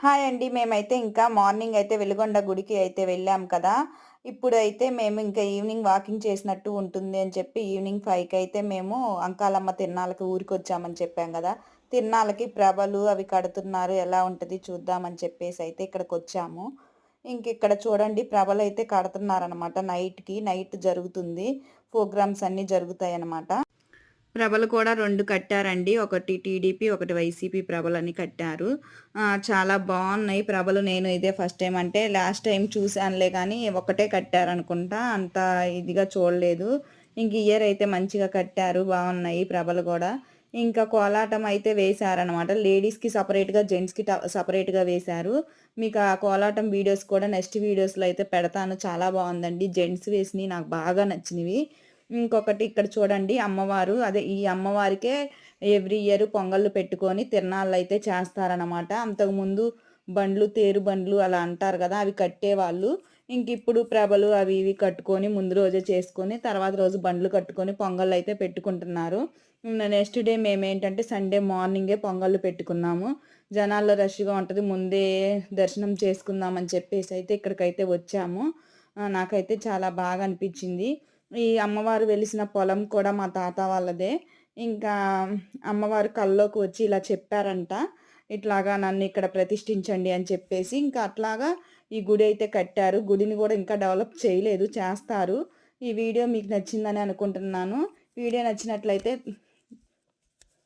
Hi అండి. మేమైతే ఇంకా మార్నింగ్ అయితే వెలుగొండ గుడికి అయితే వెళ్ళాం కదా! ఇప్పుడైతే మేము ఇంకా ఈవినింగ్ వాకింగ్ చేసినట్టు ఉంటుంది అని చెప్పి ఈవినింగ్ ఫైవ్కి అయితే మేము అంకాలమ్మ తిరునాళ్ళకి ఊరికొచ్చామని చెప్పాం కదా తిరునాళ్ళకి ప్రభలు అవి కడుతున్నారు. ఎలా ఉంటుంది చూద్దామని చెప్పేసి అయితే ఇక్కడికొచ్చాము. ఇంక ఇక్కడ చూడండి ప్రభలైతే కడుతున్నారనమాట నైట్‌కి. నైట్ జరుగుతుంది. ప్రోగ్రామ్స్ అన్నీ జరుగుతాయి అన్నమాట ప్రభలు కూడా రెండు కట్టారండి. ఒకటి టీడీపీ, ఒకటి వైసీపీ ప్రభలని కట్టారు. చాలా బాగున్నాయి ప్రభలు. నేను ఇదే ఫస్ట్ టైం అంటే లాస్ట్ టైం చూసానులే కానీ ఒకటే కట్టారనుకుంటా. అంత ఇదిగా చూడలేదు. ఇంక ఇయర్ అయితే మంచిగా కట్టారు. బాగున్నాయి ప్రభలు కూడా ఇంకా కోలాటం అయితే వేశారనమాట. లేడీస్‌కి సపరేట్గా జెంట్స్‌కి సపరేట్గా వేశారు. మీకు ఆ కోలాటం వీడియోస్ కూడా నెక్స్ట్ వీడియోస్‌లో అయితే పెడతాను. చాలా బాగుందండి జెంట్స్ వేసినవి నాకు బాగా నచ్చినవి. ఇంకొకటి ఇక్కడ చూడండి అమ్మవారు అదే ఈ అమ్మవారికే ఎవ్రీ ఇయర్ పొంగళ్ళు పెట్టుకొని తిరణాలు అయితే చేస్తారనమాట. అంతకుముందు బండ్లు, తేరు బండ్లు అలా అంటారు కదా అవి కట్టేవాళ్ళు. ఇంకిప్పుడు ప్రభలు అవి ఇవి కట్టుకొని ముందు రోజే చేసుకొని తర్వాత రోజు బండ్లు కట్టుకొని పొంగళ్ళు అయితే పెట్టుకుంటున్నారు. నెక్స్ట్ డే మేమేంటంటే సండే మార్నింగే పొంగళ్ళు పెట్టుకున్నాము. జనాల్లో రష్‌గా ఉంటుంది ముందే దర్శనం చేసుకుందామని చెప్పేసి అయితే ఇక్కడికైతే వచ్చాము. నాకైతే చాలా బాగా అనిపించింది ఈ అమ్మవారు వెలిసిన పొలం కూడా మా తాత వాళ్ళదే. ఇంకా అమ్మవారు కల్లోకి వచ్చి ఇలా చెప్పారంట. ఇట్లాగా నన్ను ఇక్కడ ప్రతిష్ఠించండి అని చెప్పేసి. ఇంకా అట్లాగా ఈ గుడి అయితే కట్టారు. గుడిని కూడా ఇంకా డెవలప్ చేయలేదు. చేస్తారు. ఈ వీడియో మీకు నచ్చిందని అనుకుంటున్నాను. వీడియో నచ్చినట్లయితే